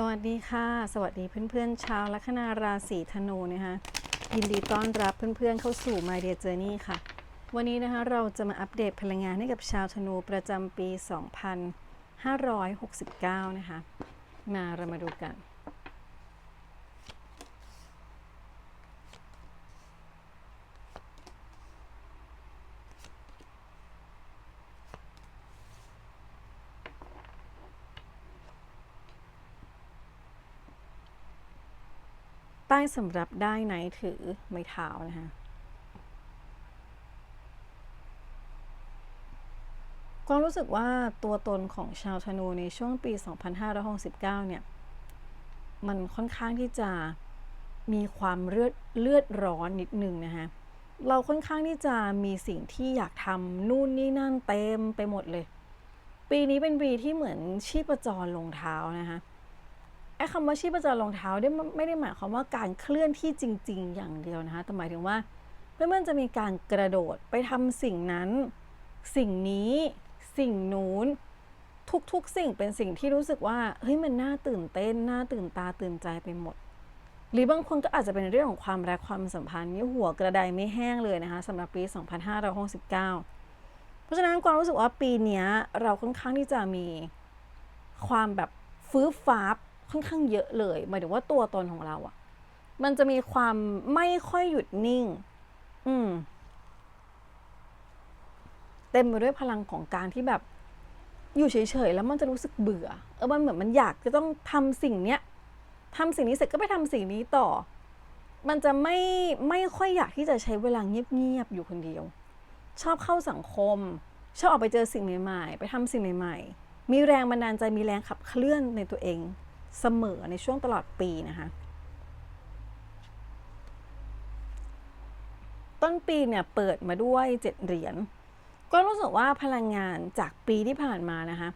สวัสดีค่ะ สวัสดีเพื่อนๆชาวลัคนาราศีธนูนะคะยินดีต้อนรับเพื่อนๆเข้าสู่ My Dear Journey ค่ะ วันนี้นะคะเราจะมาอัปเดตพลังงานให้กับชาวธนูประจำปี 2569 นะคะ มาเรามาดูกัน ใต้สำหรับได้ไหนถือไม้เท้านะคะความรู้สึกว่าตัวตนของชาวธนูในช่วงปี 2569 เนี่ย มันค่อนข้างที่จะมีความเลือดเลือดร้อนนิดนึงนะคะเราค่อนข้างที่จะมีสิ่งที่อยากทำนู่นนี่นั่นเต็มไปหมดเลย ปีนี้เป็นปีที่เหมือนชีพจรลงเท้านะคะ ไอ้คำว่าชีพจรรองเท้าไม่ได้หมายความว่าการเคลื่อนที่จริง ๆ อย่างเดียวนะคะแต่หมายถึงว่าเพื่อนๆจะมีการกระโดดไปทำสิ่งนั้น สิ่งนี้สิ่งนู้นทุกๆสิ่งเป็นสิ่งที่รู้สึกว่าเฮ้ยมันน่าตื่นเต้นน่าตื่นตาตื่นใจไปหมด หรือบางคนก็อาจจะเป็นเรื่องของความรักความสัมพันธ์นี่หัวกระไดไม่แห้งเลยนะคะสำหรับปี 2569 เพราะฉะนั้นความรู้สึกว่าปีนี้เราค่อนข้างที่จะมีความแบบฟื้นฟ้า ค่อนข้างเยอะเลยหมายถึงว่าตัวตนของเราอะมันจะมีความไม่ค่อยหยุดนิ่ง อืม เต็มไปด้วยพลังของการที่แบบอยู่เฉยๆ แล้วมันจะรู้สึกเบื่อ เออ มันเหมือนมันอยากจะต้องทำสิ่งเนี้ยทำสิ่งนี้เสร็จก็ไปทำสิ่งนี้ต่อ มันจะไม่ไม่ค่อยอยากที่จะใช้เวลาเงียบๆ อยู่คนเดียว ชอบเข้าสังคม ชอบออกไปเจอสิ่งใหม่ๆ ไปทำสิ่งใหม่ๆ มีแรงบันดาลใจ มีแรงขับเคลื่อนในตัวเอง เสมอในช่วงตลอดปีนะคะ ต้นปีเนี่ยเปิดมาด้วยเจ็ดเหรียญ ก็รู้สึกว่าพลังงานจากปีที่ผ่านมานะคะ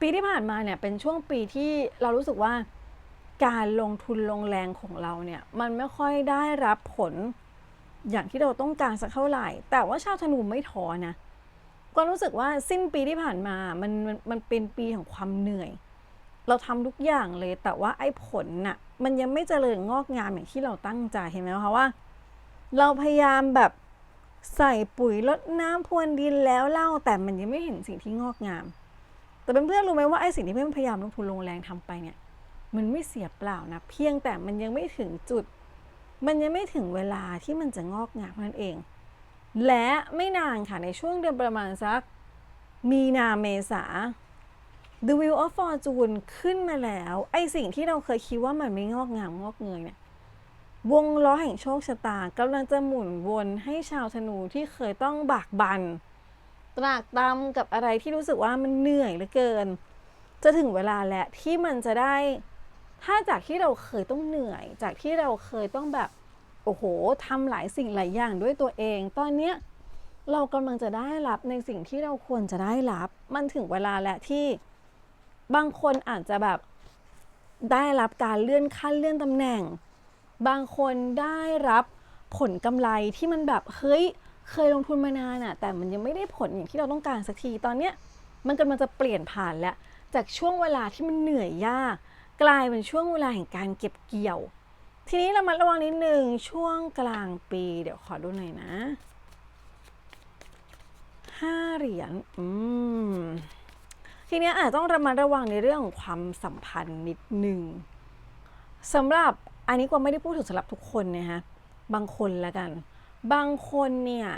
ปีที่ผ่านมาเนี่ยเป็นช่วงปีที่เรารู้สึกว่าการลงทุนลงแรงของเราเนี่ยมันไม่ค่อยได้รับผลอย่างที่เราต้องการสักเท่าไหร่ แต่ว่าชาวธนูไม่ท้อนะก็รู้สึกว่าสิ้นปีที่ผ่านมามันมันมันเป็นปีของความเหนื่อย เราทำทุกอย่างเลย แต่ว่าไอ้ผลน่ะ มันยังไม่เจริญงอกงามอย่างที่เราตั้งใจเห็นไหมคะว่า เราพยายามแบบใส่ปุ๋ยลดน้ำพรวนดินแล้วเล่าแต่มันยังไม่เห็นสิ่งที่งอกงาม แต่เพื่อนๆรู้ไหมว่าไอ้สิ่งที่เพื่อนพยายามลงทุนลงแรงทำไปเนี่ย มันไม่เสียเปล่านะ เพียงแต่มันยังไม่ถึงจุด มันยังไม่ถึงเวลาที่มันจะงอกงามนั่นเอง และไม่นานค่ะในช่วงเดือนประมาณสัก มีนาเมษา The Wheel of Fortune ขึ้นมาแล้ว ไอสิ่งที่เราเคยคิดว่ามันไม่งอกงามงอกเงยเนี่ยวงล้อแห่งโชคชะตากำลังจะหมุนวนให้ชาวธนูที่เคยต้องบากบันตรากตำกับอะไรที่รู้สึกว่ามันเหนื่อยเหลือเกิน จะถึงเวลาแล้วที่มันจะได้ ถ้าจากที่เราเคยต้องเหนื่อย จากที่เราเคยต้องแบบโอ้โหทำหลายสิ่งหลายอย่างด้วยตัวเอง ตอนเนี้ยเรากำลังจะได้รับในสิ่งที่เราควรจะได้รับ มันถึงเวลาแล้วที่ บางคนอาจจะแบบได้รับการเลื่อนขั้นเลื่อนตำแหน่ง บางคนได้รับผลกำไรที่มันแบบเฮ้ยเคยลงทุนมานานอะแต่มันยังไม่ได้ผลอย่างที่เราต้องการสักทีตอนเนี้ยมันกำลังจะเปลี่ยนผ่านแล้ว จากช่วงเวลาที่มันเหนื่อยยาก กลายเป็นช่วงเวลาแห่งการเก็บเกี่ยว ทีนี้เรามาระวังนิดนึงช่วงกลางปี เดี๋ยวขอดูหน่อยนะห้าเหรียญอืม ทีเนี้ยอาจต้องระมัดระวังในเรื่องของความสัมพันธ์นิดหนึ่งสำหรับอันนี้ก็ไม่ได้พูดถึงสำหรับทุกคนนะฮะบางคนละกัน บางคนเนี่ย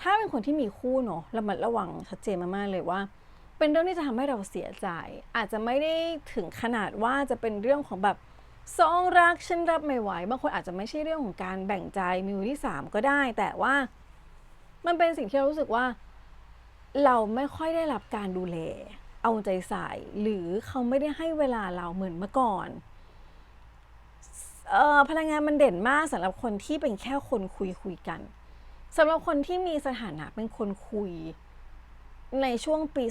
ถ้าเป็นคนที่มีคู่เนาะระมัดระวังชัดเจนมากๆเลยว่า เป็นเรื่องที่จะทำให้เราเสียใจ อาจจะไม่ได้ถึงขนาดว่าจะเป็นเรื่องของแบบสองรักฉันรับไม่ไหวบางคนอาจจะไม่ใช่เรื่องของการแบ่งใจมีมือที่สามก็ได้ แต่ว่ามันเป็นสิ่งที่เรารู้สึกว่า เราไม่ค่อยได้รับการดูแล เอาใจใส่หรือเขาไม่ได้ให้เวลาเราเหมือนเมื่อก่อนออพลังงานมันเด่นมากสำหรับคนที่เป็นแค่คนคุยคุยกันสำหรับคนที่มีสถานะเป็นคนคุย ในช่วงปี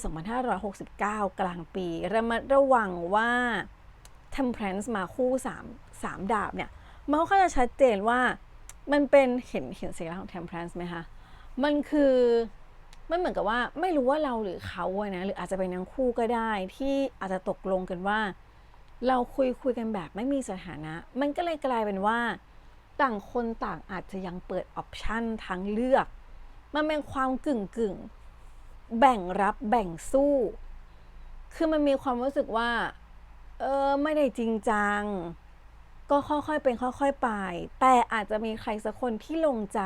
2569 กลางปีระมัดระวังว่า temperance มาคู่ 3 3 ดาบเนี่ย มันก็จะชัดเจนว่ามันเป็นเห็นเห็นสัญลักษณ์ของ temperance ไหมคะ มันคือ มันเหมือนกับว่าไม่รู้ว่าเราหรือเขาอะนะหรืออาจจะเป็นทั้งคู่ก็ได้ ที่อาจจะตกลงกันว่า เราคุยคุยกันแบบไม่มีสถานะ มันก็เลยกลายเป็นว่า ต่างคนต่างอาจจะยังเปิดออปชันทางเลือก มันเป็นความกึ่งกึ่งแบ่งรับแบ่งสู้ คือมันมีความรู้สึกว่า เออไม่ได้จริงจัง ก็ค่อยๆเป็นค่อยๆไป แต่อาจจะมีใครสักคนที่ลงใจ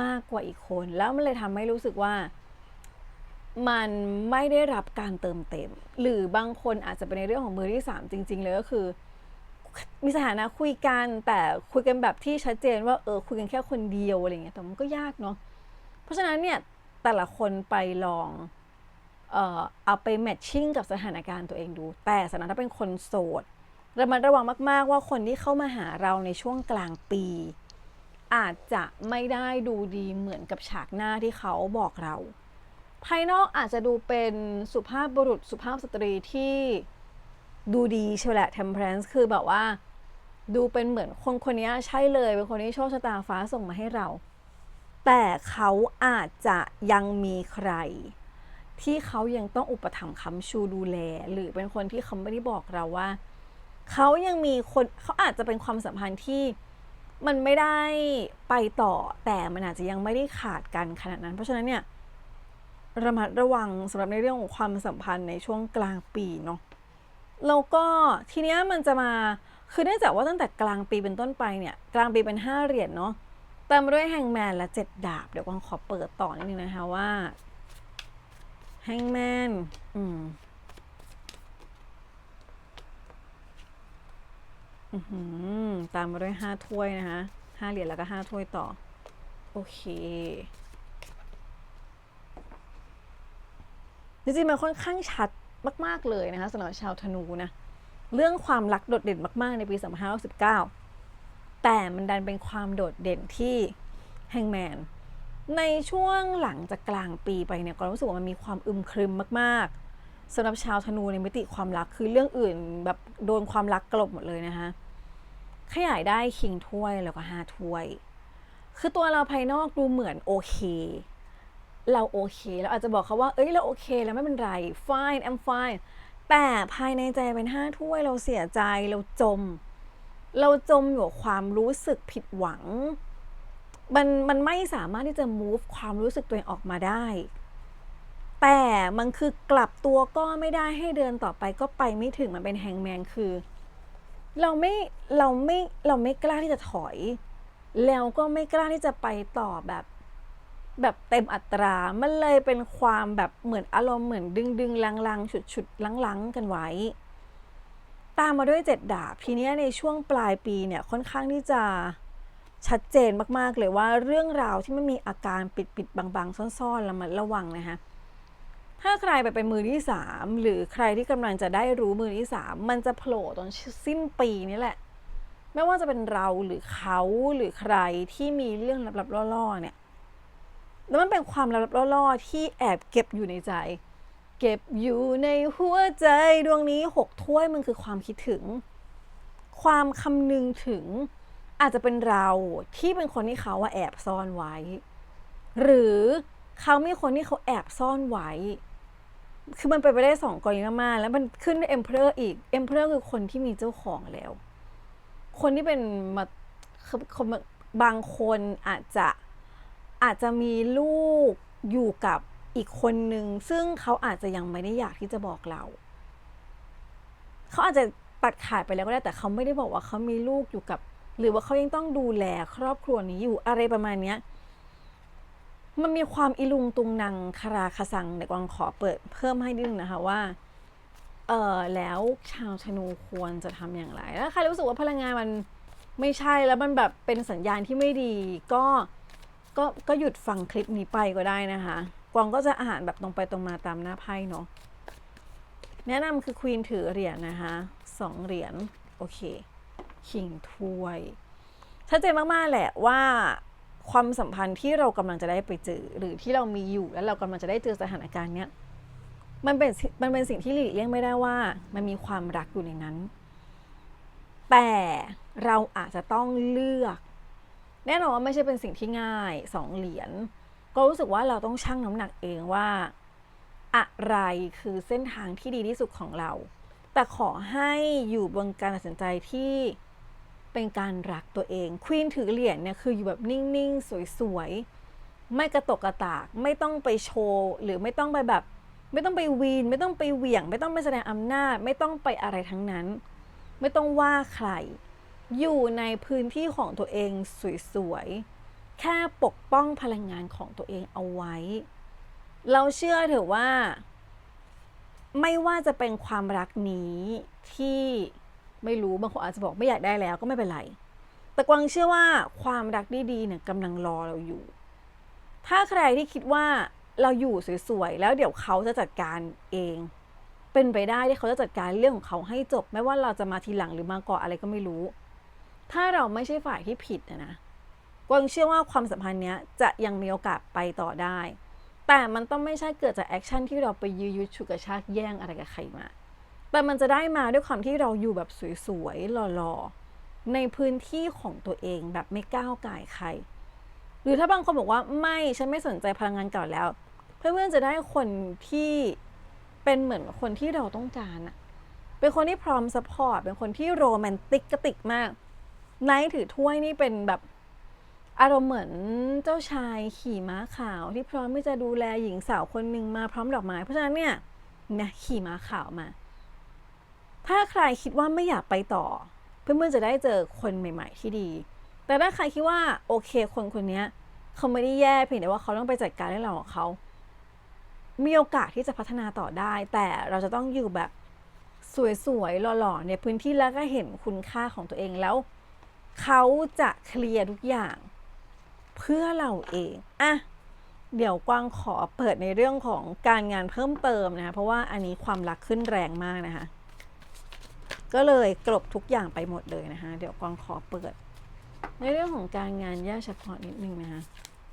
มากกว่าอีกคน แล้วมันเลยทำให้รู้สึกว่า มันไม่ได้รับการเติมเต็ม หรือบางคนอาจจะเป็นในเรื่องของมือที่สามจริง ๆ เลยก็คือ มีสถานะคุยกันแต่คุยกันแบบที่ชัดเจนว่าเออคุยกันแค่คนเดียวอะไรเงี้ยแต่มันก็ยากเนาะเพราะฉะนั้นเนี่ยแต่ละคนไปลองเอ่อเอาไปแมทชิ่งกับสถานการณ์ตัวเองดู แต่สำหรับถ้าเป็นคนโสดระมัดระวังมาก ๆ ว่าคนที่เข้ามาหาเราในช่วงกลางปี อาจจะไม่ได้ดูดีเหมือนกับฉากหน้าที่เขาบอกเรา ภายนอกอาจจะดูเป็นสุภาพบุรุษสุภาพสตรีที่ดูดีเชียวแหละ temperance คือแบบว่า ดูเป็นเหมือนคนคนนี้ใช่เลยเป็นคนที่โชคชะตาฟ้าส่งมาให้เรา แต่เขาอาจจะยังมีใคร ที่เขายังต้องอุปถัมภ์ค้ำชูดูแล หรือเป็นคนที่เขาไม่ได้บอกเราว่า เขายังมีคนเขาอาจจะเป็นความสัมพันธ์ที่ มันไม่ได้ไปต่อแต่มันอาจจะยังไม่ได้ขาดกันขนาดนั้น เพราะฉะนั้นเนี่ยระมัดระวังสำหรับในเรื่องของความสัมพันธ์ในช่วงกลางปีเนาะแล้วก็ทีเนี้ยมันจะมาคือเนื่องจากว่าตั้งแต่กลางปีเป็นต้นไปเนี่ยกลางปีเป็นห้าเหรียญเนาะตามมาด้วยแฮงแมนและเจ็ดดาบ เดี๋ยวกวางขอเปิดต่อนิดนึงนะคะว่าแฮงแมนอืม อือหือ ตามมาด้วยห้าถ้วยนะคะห้าเหรียญแล้วก็ห้าถ้วยต่อ โอเคจริงๆมันค่อนข้างชัดมาก ๆ เลยนะคะสำหรับชาวธนูนะ เรื่องความรักโดดเด่นมาก ๆ ในปี2519 แต่มันดันเป็นความโดดเด่นที่แฮงแมนในช่วงหลังจากกลางปีไปเนี่ยก็รู้สึกว่ามันมีความอึมครึมมากๆ สำหรับชาวธนูในมิติความรักคือเรื่องอื่นแบบโดนความรักกลบหมดเลยนะคะขยายได้คิงถ้วยแล้วก็ห้าถ้วย คือตัวเราภายนอกดูเหมือนโอเค เราโอเคเราอาจจะบอกเขาว่า เอ้ยเราโอเคแล้วไม่เป็นไร fine I'm fine แต่ภายในใจเป็นห้าถ้วยเราเสียใจเราจม เราจมอยู่กับความรู้สึกผิดหวัง มันมันไม่สามารถที่จะ move ความรู้สึกตัวเองออกมาได้ แต่มันคือกลับตัวก็ไม่ได้ให้เดินต่อไปก็ไปไม่ถึงมันเป็นแฮงแมนคือ เราไม่เราไม่เราไม่กล้าที่จะถอย แล้วก็ไม่กล้าที่จะไปต่อแบบ แบบเต็มอัตรา มันเลยเป็นความแบบเหมือนอารมณ์เหมือนดึงดึงลังลังฉุดฉุดลังลังกันไว้ ตามมาด้วยเจ็ดดาบทีเนี้ยในช่วงปลายปีเนี่ยค่อนข้างที่จะชัดเจนมากๆเลยว่าเรื่องราวที่มันมีอาการปิดปิดบางบางๆ ซ่อนๆระมัดระวังนะคะ ถ้าใครไปเป็นมือที่สามหรือใครที่กำลังจะได้รู้มือที่สามมันจะโผล่ตอนสิ้นปีนี่แหละ ไม่ว่าจะเป็นเราหรือเขาหรือใครที่มีเรื่องลับๆล่อๆเนี่ยแล้วมันเป็นความลับๆล่อๆที่แอบเก็บอยู่ในใจ เก็บอยู่ในหัวใจดวงนี้หกถ้วยมันคือความคิดถึง ความคำนึงถึงอาจจะเป็นเราที่เป็นคนที่เขาาแอบซ่อนไว้ หรือเขามีคนที่เขาแอบซ่อนไว้ คือมันไปไปได้สองกรณีมากๆแล้วมันขึ้นด้วย emperor อีก emperor คือคนที่มีเจ้าของแล้ว คนที่เป็นมาคือคนบางคนอาจจะอาจจะมีลูกอยู่กับอีกคนนึง ซึ่งเขาอาจจะยังไม่ได้อยากที่จะบอกเรา เขาอาจจะตัดขาดไปแล้วก็ได้แต่เขาไม่ได้บอกว่าเขามีลูกอยู่กับ หรือว่าเขายังต้องดูแลครอบครัวนี้อยู่อะไรประมาณเนี้ย มันมีความอิลุงตุงนางคาราคาซังเดี๋ยวกวางขอเปิดเพิ่มให้นิดนึงนะคะว่าเออแล้วชาวธนูควรจะทำอย่างไรแล้วใครรู้สึกว่าพลังงานมันไม่ใช่แล้วมันแบบเป็นสัญญาณที่ไม่ดีก็ก็ก็หยุดฟังคลิปนี้ไปก็ได้นะคะ กวางก็จะอ่านแบบตรงไปตรงมาตามหน้าไพ่เนาะแนะนำคือควีนถือเหรียญนะคะสองเหรียญโอเค คิงถ้วยชัดเจนมาก ๆ แหละว่า ความสัมพันธ์ที่เรากำลังจะได้ไปเจอ หรือที่เรามีอยู่แล้วเรากำลังจะได้เจอสถานการณ์เนี้ยมันเป็นมันเป็นสิ่งที่หลีกเลี่ยงไม่ได้ว่า มันมีความรักอยู่ในนั้น แต่เราอาจจะต้องเลือก แน่นอนว่าไม่ใช่เป็นสิ่งที่ง่ายสองเหรียญก็รู้สึกว่าเราต้องชั่งน้ำหนักเองว่า อะไรคือเส้นทางที่ดีที่สุดของเรา แต่ขอให้อยู่บนการตัดสินใจที่ เป็นการรักตัวเองควีนถือเหรียญเนี่ยคืออยู่แบบนิ่งๆ สวยๆ ไม่กระตกกระตาก ไม่ต้องไปโชว์ หรือไม่ต้องไปแบบ ไม่ต้องไปวีน ไม่ต้องไปเหวี่ยง ไม่ต้องไปแสดงอำนาจ ไม่ต้องไปอะไรทั้งนั้น ไม่ต้องว่าใคร อยู่ในพื้นที่ของตัวเองสวยๆ แค่ปกป้องพลังงานของตัวเองเอาไว้ เราเชื่อเถอะว่า ไม่ว่าจะเป็นความรักนี้ที่ ไม่รู้บางคนอาจจะบอกไม่อยากได้แล้วก็ไม่เป็นไรแต่กวางเชื่อว่าความรักดีๆเนี่ยกำลังรอเราอยู่ ถ้าใครที่คิดว่าเราอยู่สวยๆแล้วเดี๋ยวเขาจะจัดการเอง เป็นไปได้ที่เขาจะจัดการเรื่องของเขาให้จบ ไม่ว่าเราจะมาทีหลังหรือมาก่อนอะไรก็ไม่รู้ ถ้าเราไม่ใช่ฝ่ายที่ผิดนะนะกวางเชื่อว่าความสัมพันธ์เนี้ยจะยังมีโอกาสไปต่อได้ แต่มันต้องไม่ใช่เกิดจากแอคชั่นที่เราไปยื้อยุดฉุกกระชากแย่งอะไรกับใครมา แต่มันจะได้มาด้วยความที่เราอยู่แบบสวยๆหล่อๆในพื้นที่ของตัวเองแบบไม่ก้าวไก่ใคร หรือถ้าบางคนบอกว่าไม่ฉันไม่สนใจพลังงานเก่าแล้ว เพื่อนๆจะได้คนที่เป็นเหมือนคนที่เราต้องการอะเป็นคนที่พร้อมสปอร์ตเป็นคนที่โรแมนติกกระติกมากไนท์ถือถ้วยนี่เป็นแบบอารมณ์เหมือนเจ้าชายขี่ม้าขาวที่พร้อมที่จะดูแลหญิงสาวคนหนึ่งมาพร้อมดอกไม้เพราะฉะนั้นเนี่ยนะขี่ม้าขาวมา ถ้าใครคิดว่าไม่อยากไปต่อ เพื่อนๆจะได้เจอคนใหม่ ๆ ที่ดี แต่ถ้าใครคิดว่าโอเคคนคนนี้เขาไม่ได้แย่เพียงแต่ว่าเขาต้องไปจัดการเรื่องราวของเขา มีโอกาสที่จะพัฒนาต่อได้ แต่เราจะต้องอยู่แบบสวยๆหล่อๆในพื้นที่แล้วก็เห็นคุณค่าของตัวเองแล้ว เขาจะเคลียร์ทุกอย่าง เพื่อเราเองอะเดี๋ยวกวางขอเปิดในเรื่องของการงานเพิ่มเติมนะคะเพราะว่าอันนี้ความรักขึ้นแรงมากนะคะ ก็เลยกลบทุกอย่างไปหมดเลยนะคะ เดี๋ยวกวางขอเปิด ในเรื่องของการงานแยกเฉพาะนิดนึงนะคะ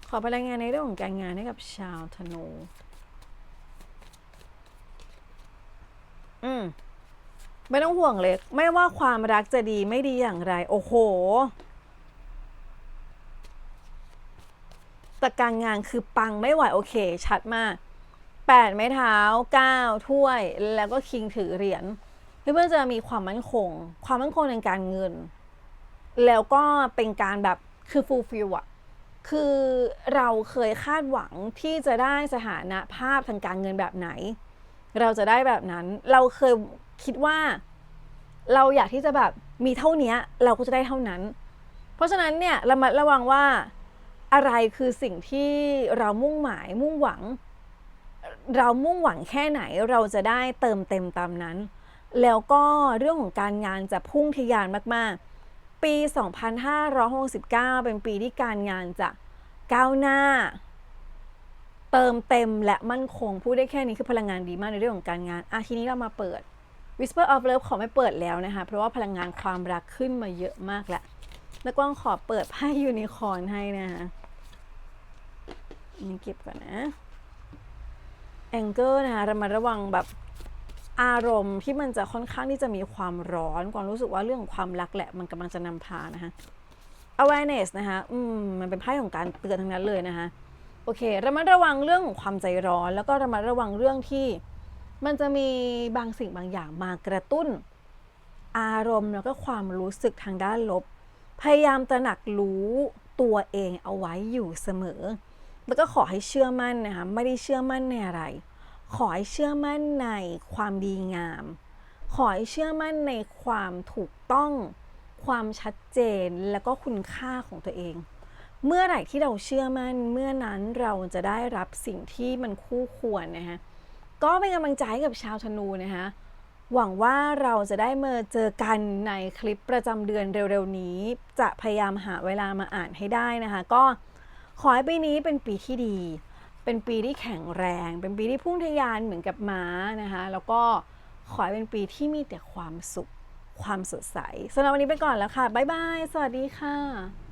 ขอพลังงานในเรื่องของการงานให้กับชาวธนูอืมไม่ต้องห่วงเลย ไม่ว่าความรักจะดีไม่ดีอย่างไร โอ้โหแต่การงานคือปังไม่ไหวโอเค ชัดมากแปดไม้เท้าเก้าถ้วย แล้วก็คิงถือเหรียญ เพื่อนๆจะมีความมั่นคง ความมั่นคงในการเงิน แล้วก็เป็นการแบบคือฟูลฟิลอะคือเราเคยคาดหวังที่จะได้สถานะภาพทางการเงินแบบไหน เราจะได้แบบนั้น เราเคยคิดว่า เราอยากที่จะแบบมีเท่านี้เราก็จะได้เท่านั้น เพราะฉะนั้นเนี่ยระมัดระวังว่าอะไรคือสิ่งที่เรามุ่งหมายมุ่งหวัง เรามุ่งหวังแค่ไหนเราจะได้เติมเต็มตามนั้น แล้วก็เรื่องของการงานจะพุ่งทะยานมากๆ ปี 2569 เป็นปีที่การงานจะก้าวหน้า เติมเต็มและมั่นคง พูดได้แค่นี้คือพลังงานดีมากในเรื่องของการงานอาทีนี้เรามาเปิด Whisper of Love ขอไม่เปิดแล้วนะคะ เพราะว่าพลังงานความรักขึ้นมาเยอะมากแล้วแล้วกว้างขอเปิดไพ่ยูนิคอร์นให้นะคะนี่เก็บก่อนนะแองเกอร์นะคะระมัดระวังแบบ อารมณ์ที่มันจะค่อนข้างที่จะมีความร้อนความรู้สึกว่าเรื่องของความรักแหละมันกำลังจะนำพานะคะ awareness นะคะอืมมันเป็นไพ่ของการเตือนทั้งนั้นเลยนะคะโอเคระมัดระวังเรื่องของความใจร้อน แล้วก็ระมัดระวังเรื่องที่มันจะมีบางสิ่งบางอย่างมากระตุ้น อารมณ์แล้วก็ความรู้สึกทางด้านลบ พยายามตระหนักรู้ตัวเองเอาไว้อยู่เสมอ แล้วก็ขอให้เชื่อมั่นนะคะไม่ได้เชื่อมั่นในอะไร ขอให้เชื่อมั่นในความดีงาม ขอให้เชื่อมั่นในความถูกต้อง ความชัดเจนแล้วก็คุณค่าของตัวเอง เมื่อไหร่ที่เราเชื่อมั่น เมื่อนั้นเราจะได้รับสิ่งที่มันคู่ควรนะคะก็เป็นกำลังใจให้กับชาวธนูนะคะหวังว่าเราจะได้มาเจอกันในคลิปประจำเดือนเร็วๆนี้ จะพยายามหาเวลามาอ่านให้ได้นะคะ ก็ขอให้ปีนี้เป็นปีที่ดี เป็นปีที่แข็งแรง เป็นปีที่พุ่งทะยานเหมือนกับม้านะคะ แล้วก็ขอให้เป็นปีที่มีแต่ความสุข ความสดใสสำหรับวันนี้ไปก่อนแล้วค่ะ บ๊ายบาย สวัสดีค่ะ